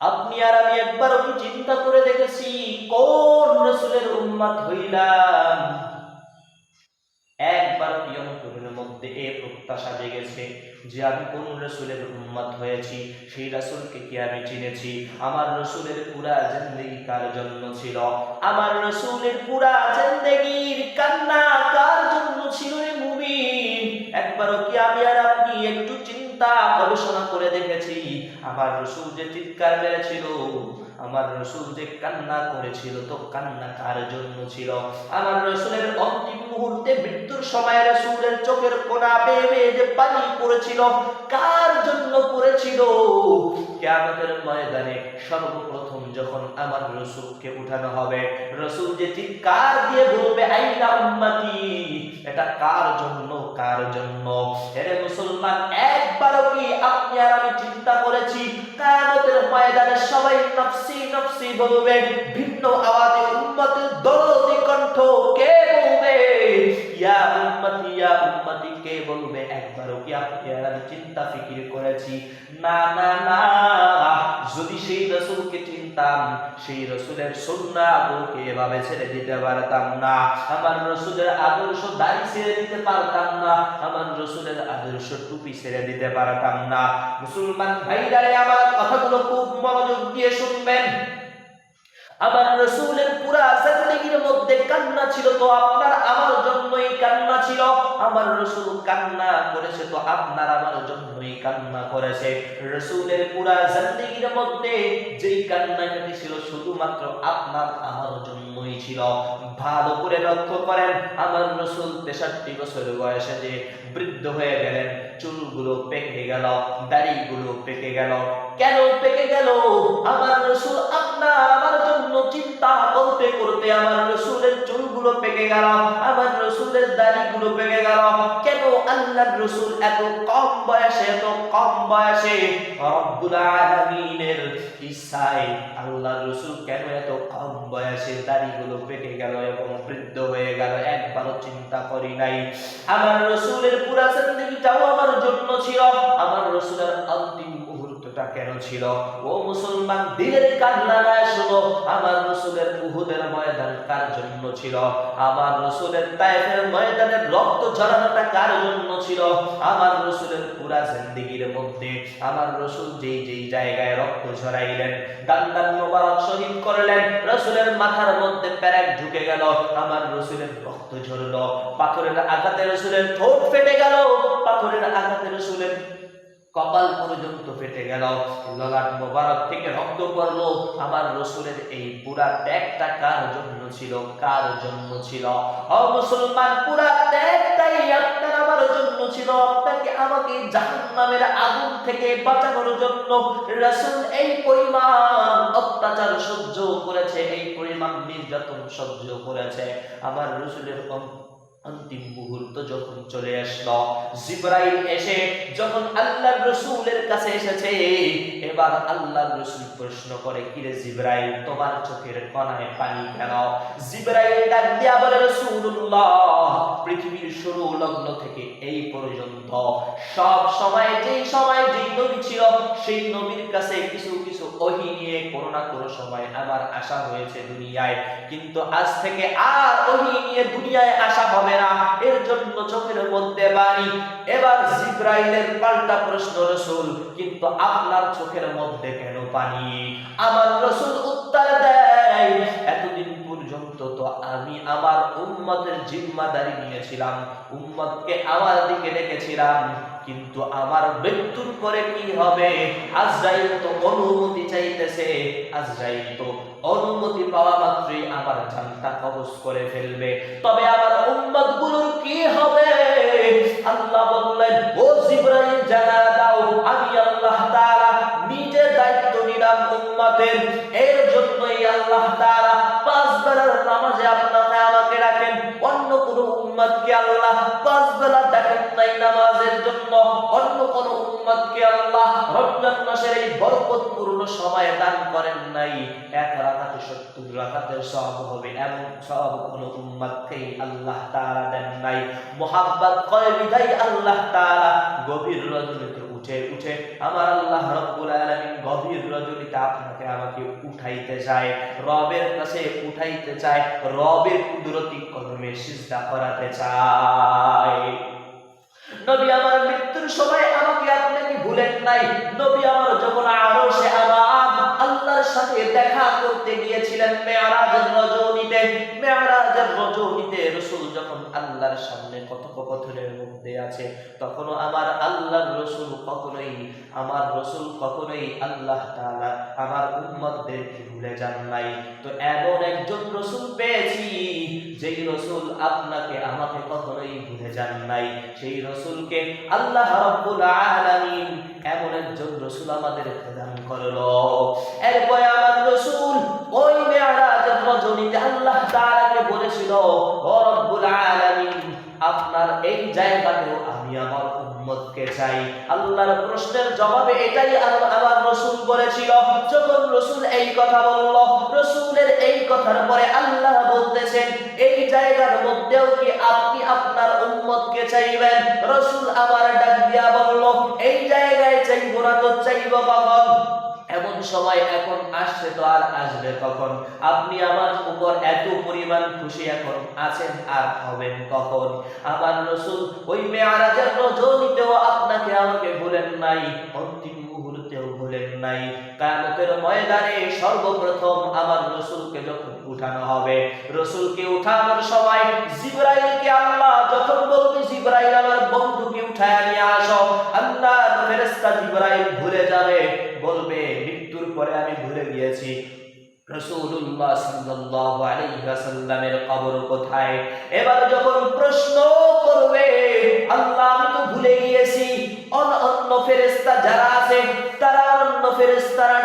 আপনি আর আমি একবারও কি চিন্তা করে দেখেছি, কোন রসুলের উম্মাদ হইলাম। একবার কি মধ্যে এ প্রত্যাশা জেগেছে যে আমি কোন রসুলের উম্মত হয়েছি, সেই রাসূলকে কি আমি চিনেছি? আমার রসুলের পুরা জিন্দেগি কার জন্য ছিল? আমার রসুলের পুরা জিন্দেগির কান্না কার জন্য ছিল রে মুমিন? একবারও কি আমি আর আপনি একটু চিন্তা গবেষণা করে দেখেছি? আমার রসুল যে চিৎকার মেরেছিল, আমার রসুল যে কান্না করেছিল, তো কান্না কার জন্য ছিল? আমার রসুলের অন্তিম মুহূর্তে মৃত্যুর সময় রসুলের চোখের কোনা বেয়ে বেয়ে যে পানি পড়েছিল, কার জন্য পড়েছিল? কেয়ামতের ময়দানে সর্বপ্রথম যখন আমার রসুলকে উঠানো হবে, রসুল যে চিৎকার দিয়ে বলবে, আইনা উম্মতি এটা কার জন্য? কার জন্য? এরে মুসলমান, একবারও কি আপনি আর আমি চিন্তা করেছি? কায়ামতের ময়দানে সবাই নফসি নফসি বলবে, ভিন্ন আওয়াজে উম্মতের দরদি ইয়া উম্মতি ইয়া উম্মতি, কে বলবে একবারও? কি আপনি চিন্তা, ফিকির করেছি? না না না। যদি সেই রসুলকে চিনতাম, সেই রসুলের সুন্নাহগুলোকে এভাবে ছেড়ে দিতে পারতাম না। আমার রসুলের আদর্শ দাড়ি ছেড়ে দিতে পারতাম না। আমার রসুলের আদর্শ টুপি ছেড়ে দিতে পারতাম না। মুসলমান ভাইরারে আমার কথাগুলো খুব মনোযোগ দিয়ে শুনবেন। আমার রসুলের পুরা জিন্দগির মধ্যে কান্না ছিল তো আপনার আমার জন্যই কান্না ছিল? আমার রসুল কান্না করেছে তো আপনার আমার জন্যই কান্না করেছে। রসুলের পুরা জিন্দগির মধ্যে যেই কান্নাকাটি ছিল শুধুমাত্র আপনার আমার জন্যই ছিল। ভালো করে লক্ষ্য করেন, আমার রসুল তেষট্টি বছর বয়সে যে বৃদ্ধ হয়ে গেলেন, চুলগুলো পেকে গেল, দাড়িগুলো পেকে গেল। কেন পেকে গেল? আমার রসুল আপনার আমার জন্য চিন্তা করতে করতে আমার রসুলের চুলগুলো পেকে গেল, আমার রসুলের দাড়িগুলো পেকে গেল। কেন আল্লাহর রসুল এত কম বয়সে, এত কম বয়সে রব্বুল আলামিনের ইচ্ছায় আল্লাহর রসুল কেন এত কম বয়সে দাড়িগুলো পেকে গেল এবং বৃদ্ধ হয়ে গেল? একবারও চিন্তা করি নাই। আমার রসুলের পুরা জিন্দগিটাও আমার জন্য ছিল। আমার রসুলের অন্তিম মুহূর্তটা কেন ছিল। ও মুসলমান, দিলের কান লাগায় শোনো আমার রসুলের উহুদের ময়দান কার জন্য ছিল? আমার রসুলের তায়েফের ময়দানের রক্ত ঝরানোটা কার জন্য ছিল? আমার রসুলের পুরা জিন্দিগির মধ্যে আমার রসুল যেই যেই জায়গায় রক্ত ঝরাইলেন দান্দান মোবারক শহীদ করলেন, রসুলের মাথার মধ্যে প্যারেক ঢুকে গেল, আমার রসুলের রক্ত ঝরলো, পাথরের আঘাতে রসুলের ঠোঁট ফেটে গেল, পাথরের আঘাতে রসুলের কপাল পর্যন্ত ফেটে গেল। ললাট মোবারক থেকে রক্ত পড়ল। আমার রসুলের এই পুরা ত্যাগটা কার জন্য ছিল? কার জন্য ছিল? মুসলমান, পুরা ত্যাগটাই আপনার আমার জন্য ছিল। আপনাকে আমাকে জাহান্নামের আগুন থেকে বাঁচানোর জন্য রাসূল এই পরিমাণ অত্যাচার সহ্য করেছে, এই পরিমাণ নির্যাতন সহ্য করেছে। আমার রসুলের অন্তিম মুহূর্ত যখন চলে আসলো, জিব্রাইল এসে যখন আল্লাহর রসুলের কাছে এসেছে, এবার আল্লাহর রসুল প্রশ্ন করে, কিরে জিব্রাইল, তোমার চোখের কণায় পানি কেন? জিব্রাইল ডাক দিয়া বলে, রাসূলুল্লাহ, পৃথিবীর শুরু লগ্ন থেকে এই পর্যন্ত সব সময় যেই সময় যেই নবী ছিল, সেই নবীর কাছে কিছু কিছু ওহী নিয়ে কোনো না কোনো সময় আমার আশা হয়েছে দুনিয়ায়। কিন্তু আজ থেকে আর ওহী নিয়ে দুনিয়ায় আসা হবে না এর জন্য চোখের মধ্যে বাড়ি এবার জিব্রাইলের পাল্টা প্রশ্ন, রসুল, কিন্তু আপনার চোখের মধ্যে কেন পানি? আমার রসুল উত্তর দেয়, এতদিন পর্যন্ত তো আমি আমার উম্মতের জিম্মাদারি নিয়েছিলাম। উম্মতকে আমার দিকে ডেকেছিলাম। কিন্তু আমার মৃত্যুর পরে কি হবে? আজরাইল তো অনুমতি চাইতেছে আজরাইল তো অনুমতি পাওয়া মাত্রই আমার জানটা কবজ করে ফেলবে। তবে আমার উম্মতগুলোর কি হবে? আল্লাহ বললেন, ও জিব্রাইল, জানা দাও, আমি আল্লাহ তাআলা নিজে দায়িত্ব নিলাম উম্মতের। এর জন্যই আল্লাহ তাআলা পাঁচ বেলার নামাজে আপনাকে আমাকে রাখেন উম্মতকে আল্লাহ পাঁচ বেলা দেখেন নামাজের জন্য। অন্য কোন উম্মতকে আল্লাহ রমজান মাসের এই বরকতপূর্ণ সময় দান করেন নাই। এক রাকাতে সত্তর রাকাতের সব হবে, এমন সব কোন উম্মতকেই আল্লাহ তাআলা দেন নাই। করে বিদায় আল্লাহ তাআলা গভীর রজনীতে উঠে উঠে আমার আল্লাহ রব্বুল গভীর রজনীতে আপনাকে আমাকে উঠাইতে চায়, রবের কাছে উঠাইতে চায়, রবের কুদরতি সিজদা করাতে চায় নবী আমার মৃত্যুর সময় আমাকে আপনাকে ভুলেন নাই? নবী আমার যখন আরও সে আল্লাহর সাথে দেখা করতে গিয়েছিলেন মেয়ারাজের রজনীতে মেয়ারাজের রজনীতে রসুল যখন আল্লাহর সামনে মধ্যে আছে, তখনও আমার আল্লাহর রসুল কখনোই, আমার রসুল কখনোই আল্লাহ তাআলা, আমার উম্মতদেরকে ভুলে যান নাই। তো এমন একজন রসুল পেয়েছি, যেই রসুল আপনাকে, আমাকে কখনোই ভুলে যান নাই। সেই রসুলকে আল্লাহ রাব্বুল আলামিন এমন একজন রসুল আমাদের প্রদান করল। এরপরে আমার রসুল ওই মেয়ারাজের রজনীতে আল্লাহ তাআলাকে বলেছিল, ও রব্বুল আলামিন আপনার এই জায়গাতেও আমি আমার উম্মতকে চাই। আল্লাহর প্রশ্নের জবাবে এটাই আমার রসুল বলেছিল, যখন রসুল এই কথা বলল, রসুলের এই কথার পরে আল্লাহ বলতেছেন, এই জায়গার মধ্যেও কি আপনি আপনার উম্মতকে চাইবেন? রসুল আমার ডাক দিয়া বলল, এই জায়গায় চাইব না তো চাইব কখন? সময় এখন আসছে, তো আর আসবে কখন? আপনি আমার উপর এত পরিমাণ খুশি এখন আছেন আর হবেন কখন? আমার রসুল ওই মেয়ারাজের রজনীতেও আপনাকে আমাকে ভুলেন নাই, অন্তিম মুহূর্তেও ভুলেন নাই। কায়ামতের ময়দানে সর্বপ্রথম আমার রসুলকে যখন উঠানো হবে, রসুলকে উঠানোর সময় জিব্রাইলকে আল্লাহ যখন বলবে, জিব্রাইল আমার বন্ধুকে উঠায় নিয়ে আসো। আল্লাহর ফেরেশতা জিব্রাইল ভুলে যাবে, বলবে পরে আমি ভুলে গিয়েছি। রসুল্লাহ কবর কোথায়? এবার যখন প্রশ্ন করবে, আল্লাহ, আমি তো ভুলে গিয়েছি। অন্য ফেরেশতা যারা আছে, তারা অন্য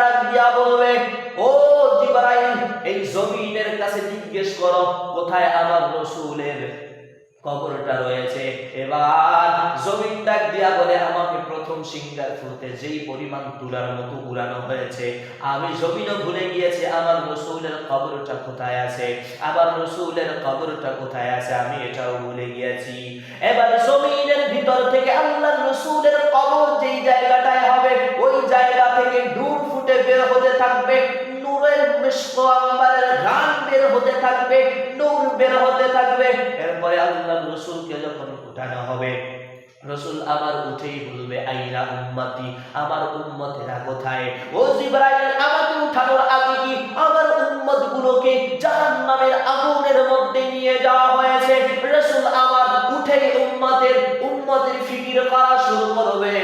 ডাক দিয়া বলবে, ও জিবরাইল, এই জমিনের কাছে জিজ্ঞেস করো, কোথায় আমার রসুলের কবরটা রয়েছে। এবার জমিন ডাক দিয়া বলে, আমাকে প্রথম সিঙ্গার ফুলতে যেই পরিমাণ তুলার মতো উড়ানো হয়েছে, আমি জমিনও ভুলে গিয়েছি, আমার রসুলের কবরটা কোথায় আছে? আমার রসুলের কবরটা কোথায় আছে? আমি এটাও ভুলে গিয়েছি। এবার জমিনের ভিতর থেকে আল্লাহ রসুলের কবর যেই জায়গাটায় হবে, ওই জায়গা থেকে দূর ফুটে বের হতে থাকবে। নূরের মিশ্র আম্বারের গান বের হতে থাকবে, নূর বের হতে থাকবে। এরপরে আল্লাহ রসুলকে যখন উঠানো হবে, রসুল আমার উঠেই বলবে, আইরা উম্মতি, আমার উম্মতেরা কোথায়? ও জিব্রাইল, আমাকে উঠানোর আগে কি আমার উম্মত গুলোকে জাহান্নামের আগুনের মধ্যে নিয়ে যাওয়া হয়েছে? রসুল আমার উঠেই উম্মতের উম্মতের ফিকির করা শুরু করবে।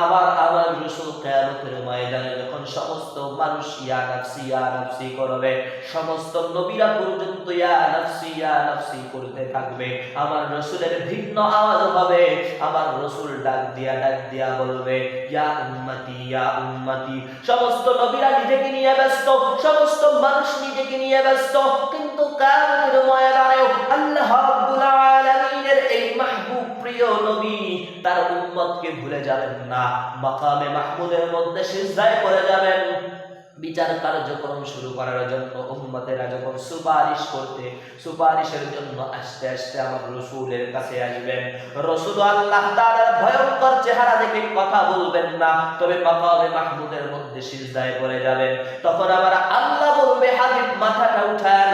আবার আমার রসুল কিয়ামতের ময়দানে যখন সমস্ত মানুষ ইয়া নাফসি ইয়া নাফসি করবে, সমস্ত নবীরা পর্যন্ত ইয়া নাফসি ইয়া নাফসি করতে থাকবে। আমার রসুলের ভিন্ন আওয়াজ হবে। আমার রসুল ডাক দিয়া ডাক দিয়া বলবে, ইয়া উম্মতি ইয়া উম্মতি। সমস্ত নবীরা নিজেকে নিয়ে ব্যস্ত, সমস্ত মানুষ নিজেকে নিয়ে ব্যস্ত। কিন্তু কিয়ামতের ময়দানেও আল্লাহ রাব্বুল মাহবুব প্রিয় নবী, তার উম্মতকে ভুলে যাবেন না। মাকামে মাহমুদের মধ্যে সিজদায় যাবেন। বিচার কার্যক্রম শুরু করার জন্য, উম্মতেরা যখন সুপারিশ করতে, সুপারিশের জন্য আস্তে আস্তে আমার রসুলের কাছে আসবেন। রসুল আল্লাহ ভয়ঙ্কর চেহারা দেখে কথা বলবেন না, তবে মাকামে মাহমুদের মধ্যে সিজদায় যাবেন। তখন আবার আল্লাহ বলবে, হাবিব মাথাটা উঠায়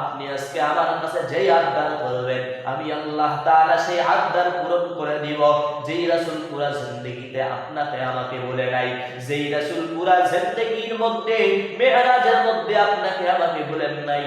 আপনি আজকে আমার কাছে যেই আবদার করবেন, আমি আল্লাহ তাআলা সেই আবদার পূরণ করে দিব। যেই রাসূল পুরা জিন্দেগিতে আপনাকে আমাকে বলে নাই, যেই রাসূল পুরা জিন্দেগির মধ্যে, মেহরাজের মধ্যে আপনাকে আমাকে বলেন নাই।